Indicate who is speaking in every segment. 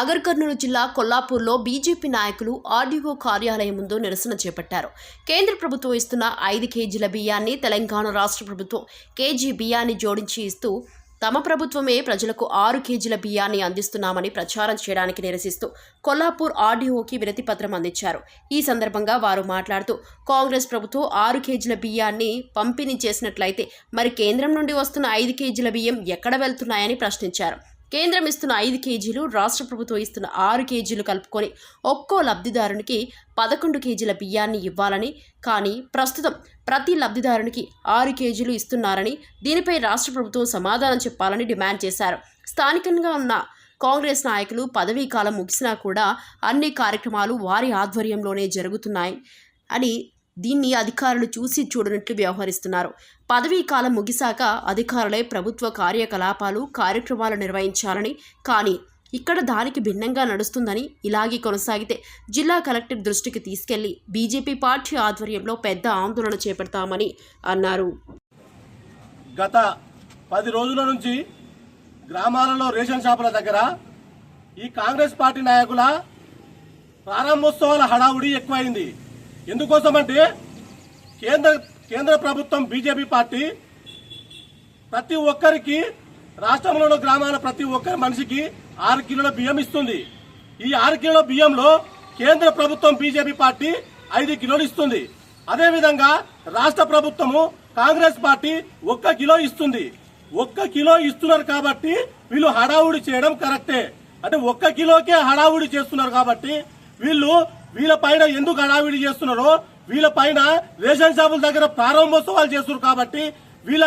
Speaker 1: నాగర్ కర్నూలు జిల్లా కొల్లాపూర్లో బీజేపీ నాయకులు ఆర్డీఓ కార్యాలయం ముందు నిరసన చేపట్టారు. కేంద్ర ప్రభుత్వం ఇస్తున్న ఐదు కేజీల బియ్యాన్ని తెలంగాణ రాష్ట్ర ప్రభుత్వం కేజీ బియ్యాన్ని జోడించి ఇస్తూ తమ ప్రభుత్వమే ప్రజలకు ఆరు కేజీల బియ్యాన్ని అందిస్తున్నామని ప్రచారం చేయడానికి నిరసిస్తూ కొల్లాపూర్ ఆర్డీఓకి వినతి పత్రం అందించారు. ఈ సందర్భంగా వారు మాట్లాడుతూ కాంగ్రెస్ ప్రభుత్వం ఆరు కేజీల బియ్యాన్ని పంపిణీ చేసినట్లయితే మరి కేంద్రం నుండి వస్తున్న ఐదు కేజీల బియ్యం ఎక్కడ వెళ్తున్నాయని ప్రశ్నించారు. కేంద్రం ఇస్తున్న ఐదు కేజీలు రాష్ట్ర ప్రభుత్వం ఇస్తున్న ఆరు కేజీలు కలుపుకొని ఒక్కో లబ్ధిదారునికి పదకొండు కేజీల బియ్యాన్ని ఇవ్వాలని కానీ ప్రస్తుతం ప్రతి లబ్ధిదారునికి ఆరు కేజీలు ఇస్తున్నారని దీనిపై రాష్ట్ర ప్రభుత్వం సమాధానం చెప్పాలని డిమాండ్ చేశారు. స్థానికంగా ఉన్న కాంగ్రెస్ నాయకులు పదవీ కాలం ముగిసినా కూడా అన్ని కార్యక్రమాలు వారి ఆధ్వర్యంలోనే జరుగుతున్నాయి అని దీన్ని అధికారులు చూసి చూడనట్లు వ్యవహరిస్తున్నారు. పదవీ కాలం ముగిశాక అధికారులే ప్రభుత్వ కార్యకలాపాలు కార్యక్రమాలు నిర్వహించాలని కానీ ఇక్కడ దానికి భిన్నంగా నడుస్తుందని ఇలాగే కొనసాగితే జిల్లా కలెక్టర్ దృష్టికి తీసుకెళ్ళి బీజేపీ పార్టీ ఆధ్వర్యంలో పెద్ద ఆందోళన చేపడతామని అన్నారు.
Speaker 2: గత పది రోజుల నుంచి గ్రామాలలో రేషన్ షాపుల దగ్గర ఈ కాంగ్రెస్ పార్టీ నాయకుల ప్రారంభోత్సవాల హడావుడి ఎక్కువైంది. ఎందుకోసమంటే కేంద్ర కేంద్ర ప్రభుత్వం బీజేపీ పార్టీ ప్రతి ఒక్కరికి రాష్ట్రంలోని గ్రామాల ప్రతి ఒక్కరి మనిషికి ఆరు కిలోల బియ్యం ఇస్తుంది. ఈ ఆరు కిలోల బియ్యంలో కేంద్ర ప్రభుత్వం బీజేపీ పార్టీ ఐదు కిలోలు ఇస్తుంది. అదేవిధంగా రాష్ట్ర ప్రభుత్వము కాంగ్రెస్ పార్టీ ఒక్క కిలో ఇస్తుంది. ఒక్క కిలో ఇస్తున్నారు కాబట్టి వీళ్ళు హడావుడి చేయడం కరెక్టే. అంటే ఒక్క కిలోకే హడావుడి చేస్తున్నారు కాబట్టి వీళ్ళు వీళ్ళ పైన ఎందుకు హడావిడి చేస్తున్నారో వీళ్ళ పైన రేషన్ షాపుల దగ్గర ప్రారంభోత్సవాలు చేస్తున్నారు కాబట్టి వీళ్ళ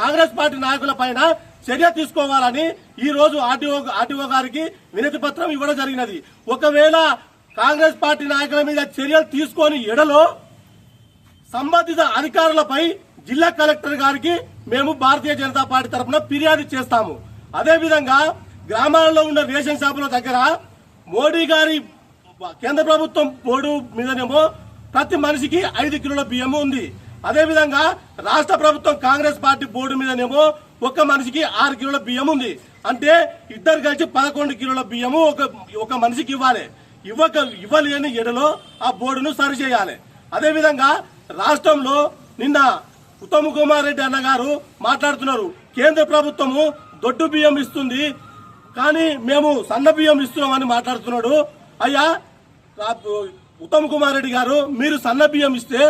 Speaker 2: కాంగ్రెస్ పార్టీ నాయకుల పైన చర్య తీసుకోవాలని ఈ రోజు ఆర్టీఓ ఆర్టీఓ గారికి వినతి పత్రం ఇవ్వడం జరిగినది. ఒకవేళ కాంగ్రెస్ పార్టీ నాయకుల మీద చర్యలు తీసుకొని ఎడలో సంబంధిత అధికారులపై జిల్లా కలెక్టర్ గారికి మేము భారతీయ జనతా పార్టీ తరఫున ఫిర్యాదు చేస్తాము. అదేవిధంగా గ్రామాలలో ఉన్న రేషన్ షాపుల దగ్గర మోడీ గారి కేంద్ర ప్రభుత్వం బోర్డు మీదనేమో ప్రతి మనిషికి ఐదు కిలోల బియ్యము ఉంది. అదేవిధంగా రాష్ట్ర ప్రభుత్వం కాంగ్రెస్ పార్టీ బోర్డు మీదనేమో ఒక మనిషికి ఆరు కిలోల బియ్యం ఉంది. అంటే ఇద్దరు కలిసి పదకొండు కిలోల బియ్యము ఒక ఒక మనిషికి ఇవ్వాలి. ఇవ్వక ఇవ్వలేని ఎడలో ఆ బోర్డును సరి చేయాలి. అదేవిధంగా రాష్ట్రంలో నిన్న ఉత్తమ్ కుమార్ రెడ్డి అన్న గారు మాట్లాడుతున్నారు. కేంద్ర ప్రభుత్వము దొడ్డు బియ్యం ఇస్తుంది. కానీ మేము సన్న బియ్యం ఇస్తున్నామని మాట్లాడుతున్నాడు. అయ్యా ఉత్తమ్ కుమార్ రెడ్డి గారు మీరు సన్న బియ్యం ఇస్తే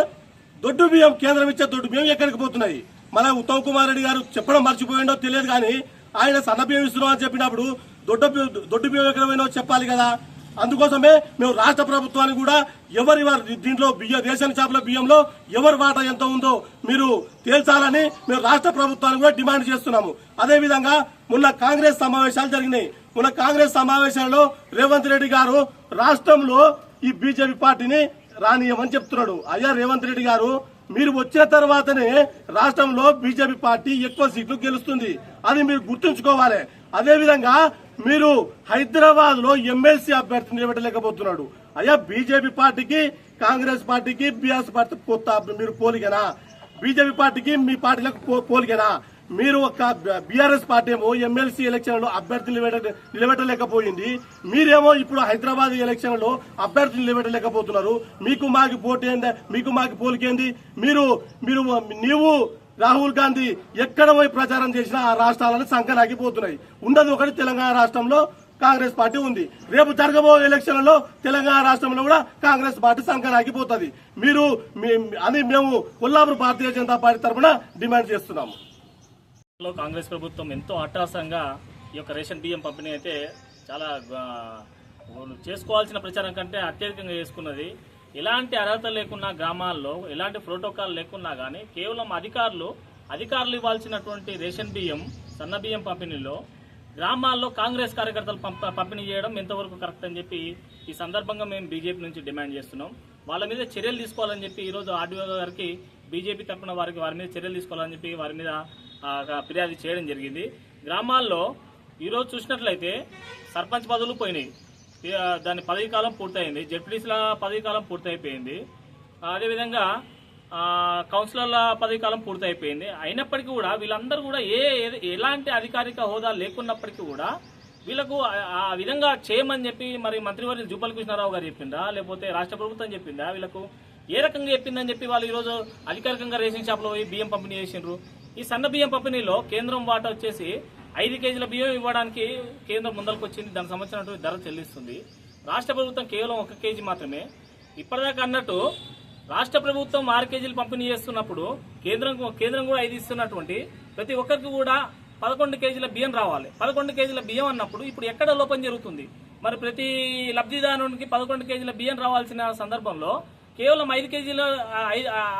Speaker 2: దొడ్డు బియ్యం కేంద్రం ఇచ్చే దొడ్డు బియ్యం ఎక్కడికి పోతున్నాయి? మన ఉత్తమ్ కుమార్ రెడ్డి గారు చెప్పడం మర్చిపోయిండో తెలియదు కానీ ఆయన సన్న బియ్యం ఇస్తున్నాం అని చెప్పినప్పుడు దొడ్డ బియ్యం దొడ్డు బియ్యం ఎక్కడ పోయినో చెప్పాలి కదా. అందుకోసమే మేము రాష్ట్ర ప్రభుత్వానికి కూడా ఎవరి వారి దీంట్లో బియ్యం రేషన్ షాపుల బియ్యంలో ఎవరి వాటా ఎంత ఉందో మీరు తేల్చాలని మేము రాష్ట్ర ప్రభుత్వానికి కూడా డిమాండ్ చేస్తున్నాము. అదేవిధంగా మొన్న కాంగ్రెస్ సమావేశాలు జరిగినాయి. మన కాంగ్రెస్ సమావేశంలో రేవంత్ రెడ్డి గారు రాష్ట్రంలో ఈ బీజేపీ పార్టీని రానియమని చెప్తున్నాడు. అయ్యా రేవంత్ రెడ్డి గారు మీరు వచ్చిన తర్వాతనే రాష్ట్రంలో బీజేపీ పార్టీ ఎక్కువ సీట్లు గెలుస్తుంది. అది మీరు గుర్తుంచుకోవాలి. అదేవిధంగా మీరు హైదరాబాద్లో ఎమ్మెల్సీ అభ్యర్థి నిలబెట్టలేకపోతున్నాడు. అయ్యా బీజేపీ పార్టీకి కాంగ్రెస్ పార్టీకి బీఆర్ఎస్ పార్టీ కొత్త మీరు పోలికనా? బీజేపీ పార్టీకి మీ పార్టీలకు పో- మీరు ఒక బీఆర్ఎస్ పార్టీ ఏమో ఎమ్మెల్సీ ఎలక్షన్లో అభ్యర్థులు నిలబెట్టలేకపోయింది. మీరేమో ఇప్పుడు హైదరాబాద్ ఎలక్షన్లో అభ్యర్థులు నిలబెట్టలేకపోతున్నారు. మీకు మాకు పోటీ ఏంది? మీకు మాకు పోలికేంది మీరు మీరు నీవు రాహుల్ గాంధీ ఎక్కడ పోయి ప్రచారం చేసినా ఆ రాష్ట్రాలను సంకనాగిపోతున్నాయి ఉన్నది ఒకటి తెలంగాణ రాష్ట్రంలో కాంగ్రెస్ పార్టీ ఉంది. రేపు జరగబో ఎలక్షన్లలో తెలంగాణ రాష్ట్రంలో కూడా కాంగ్రెస్ పార్టీ సంకనాగిపోతుంది మీరు అని మేము కొల్లాపూర్ భారతీయ జనతా పార్టీ తరఫున డిమాండ్ చేస్తున్నాము.
Speaker 3: లో కాంగ్రెస్ ప్రభుత్వం ఎంతో అట్టాసంగా ఈ యొక్క రేషన్ బియ్యం పంపిణీ అయితే చాలా చేసుకోవాల్సిన ప్రచారం కంటే అత్యధికంగా చేసుకున్నది. ఎలాంటి అర్హత లేకున్నా గ్రామాల్లో ఎలాంటి ప్రోటోకాల్ లేకున్నా కానీ కేవలం అధికారులు అధికారులు ఇవ్వాల్సినటువంటి రేషన్ బియ్యం సన్న బియ్యం పంపిణీలో గ్రామాల్లో కాంగ్రెస్ కార్యకర్తలు పంపిణీ చేయడం ఎంతవరకు కరెక్ట్ అని చెప్పి ఈ సందర్భంగా మేము బీజేపీ నుంచి డిమాండ్ చేస్తున్నాం. వాళ్ళ మీద చర్యలు తీసుకోవాలని చెప్పి ఈరోజు ఆర్డీఓ గారికి బీజేపీ తరఫున వారికి వారి మీద చర్యలు తీసుకోవాలని చెప్పి వారి మీద ఫిర్యాదు చేయడం జరిగింది. గ్రామాల్లో ఈరోజు చూసినట్లయితే సర్పంచ్ పదవులు పోయినాయి. దాని పదవీ కాలం పూర్తయింది. జడ్పీటీసీల పదవీ కాలం పూర్తయిపోయింది. అదేవిధంగా కౌన్సిలర్ల పదవీ కాలం పూర్తయిపోయింది. అయినప్పటికీ కూడా వీళ్ళందరూ కూడా ఏ ఏ- ఎలాంటి అధికారిక హోదా లేకున్నప్పటికీ కూడా వీళ్ళకు ఆ- ఆ విధంగా చేయమని చెప్పి మరి మంత్రివర్యులు జూపల్ కృష్ణారావు గారు చెప్పిందా? లేకపోతే రాష్ట్ర ప్రభుత్వం చెప్పిందా? వీళ్ళకు ఏ రకంగా చెప్పిందని చెప్పి వాళ్ళు ఈరోజు అధికారికంగా రేషన్ షాప్లో పోయి బియ్యం పంపిణీ చేసిండ్రు. ఈ సన్న బియ్యం పంపిణీలో కేంద్రం వాటా వచ్చేసి ఐదు కేజీల బియ్యం ఇవ్వడానికి కేంద్రం ముందరకు వచ్చింది దానికి సంబంధించినటువంటి ధర చెల్లిస్తుంది. రాష్ట్ర ప్రభుత్వం కేవలం ఒక కేజీ మాత్రమే. ఇప్పటిదాకా అన్నట్టు రాష్ట్ర ప్రభుత్వం ఆరు కేజీలు పంపిణీ చేస్తున్నప్పుడు కేంద్రం కేంద్రం కూడా ఐదు ఇస్తున్నటువంటి ప్రతి ఒక్కరికి కూడా పదకొండు కేజీల బియ్యం రావాలి. పదకొండు కేజీల బియ్యం అన్నప్పుడు ఇప్పుడు ఎక్కడ లోపం జరుగుతుంది? మరి ప్రతి లబ్ధిదారునికి పదకొండు కేజీల బియ్యం రావాల్సిన సందర్భంలో కేవలం ఐదు కేజీల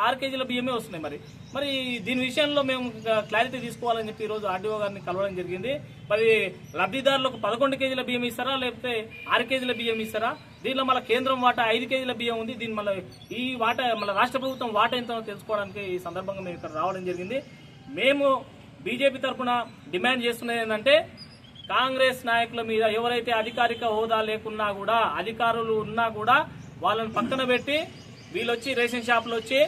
Speaker 3: ఆరు కేజీల బియ్యమే వస్తున్నాయి మరి. మరి దీని విషయంలో మేము క్లారిటీ తీసుకోవాలని చెప్పి ఈరోజు ఆర్డీఓ గారిని కలవడం జరిగింది. మరి లబ్ధిదారులకు పదకొండు కేజీల బియ్యం ఇస్తారా లేకపోతే ఆరు కేజీల బియ్యం ఇస్తారా? దీనిలో మళ్ళీ కేంద్రం వాటా ఐదు కేజీల బియ్యం ఉంది. దీని మళ్ళీ ఈ వాటా మళ్ళీ రాష్ట్ర ప్రభుత్వం వాటా ఎంతో తెలుసుకోవడానికి ఈ సందర్భంగా మేము ఇక్కడ రావడం జరిగింది. మేము బీజేపీ తరఫున డిమాండ్ చేస్తున్నది ఏంటంటే కాంగ్రెస్ నాయకుల మీద ఎవరైతే అధికారిక హోదా లేకున్నా కూడా అధికారులు ఉన్నా కూడా వాళ్ళని పక్కన పెట్టి వీళ్ళు వచ్చి రేషన్ షాపులు వచ్చి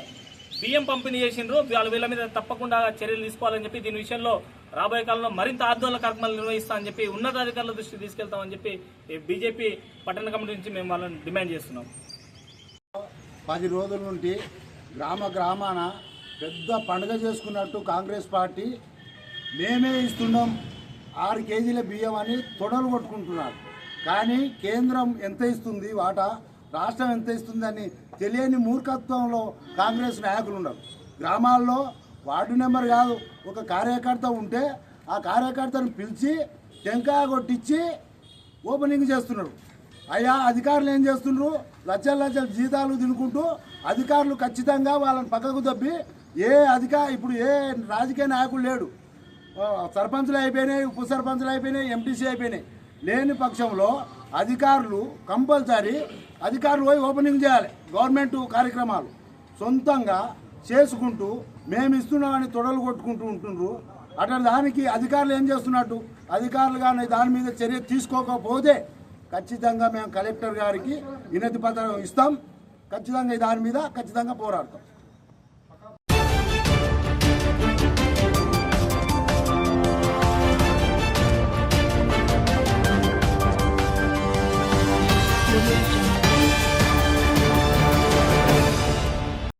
Speaker 3: బియ్యం పంపిణీ చేసిండ్రు. వాళ్ళు వీళ్ళ మీద తప్పకుండా చర్యలు తీసుకోవాలని చెప్పి దీని విషయంలో రాబోయే కాలంలో మరింత ఆందోళన కార్యక్రమాలు నిర్వహిస్తామని చెప్పి ఉన్నతాధికారుల దృష్టికి తీసుకెళ్తామని చెప్పి బీజేపీ పట్టణ కమిటీ నుంచి మేము వాళ్ళని డిమాండ్ చేస్తున్నాం.
Speaker 4: పది రోజుల నుండి గ్రామ గ్రామాన పెద్ద పండుగ చేసుకున్నట్టు కాంగ్రెస్ పార్టీ మేమే ఇస్తున్నాం. ఆరు కేజీల బియ్యం అని తొడలు కొట్టుకుంటున్నారు. కానీ కేంద్రం ఎంత ఇస్తుంది? వాటా? రాష్ట్రం ఎంత ఇస్తుందని తెలియని మూర్ఖత్వంలో కాంగ్రెస్ నాయకులు ఉన్నారు. గ్రామాల్లో వార్డు నెంబర్ కాదు ఒక కార్యకర్త ఉంటే ఆ కార్యకర్తను పిలిచి టెంకాయ కొట్టించి ఓపెనింగ్ చేస్తున్నారు. అయ్యా అధికారులు ఏం చేస్తుండ్రు లక్షల లక్షల జీతాలు తినుకుంటూ అధికారులు ఖచ్చితంగా వాళ్ళని పక్కకు తప్పి ఏ అధికార ఇప్పుడు ఏ రాజకీయ నాయకుడు లేడు. సర్పంచులు అయిపోయినాయి ఉప సర్పంచులు అయిపోయినాయి ఎంటీసీ అయిపోయినాయి. లేని పక్షంలో అధికారులు కంపల్సరీ అధికారులు పోయి ఓపెనింగ్ చేయాలి గవర్నమెంట్ కార్యక్రమాలు. సొంతంగా చేసుకుంటూ మేము ఇస్తున్నామని తొడలు కొట్టుకుంటూ ఉంటుండ్రు. అట్లా దానికి అధికారులు ఏం చేస్తున్నట్టు? అధికారులు కానీ దాని మీద చర్య తీసుకోకపోతే ఖచ్చితంగా మేము కలెక్టర్ గారికి వినతి పత్రం ఇస్తాం. ఖచ్చితంగా దాని మీద ఖచ్చితంగా పోరాడతాం.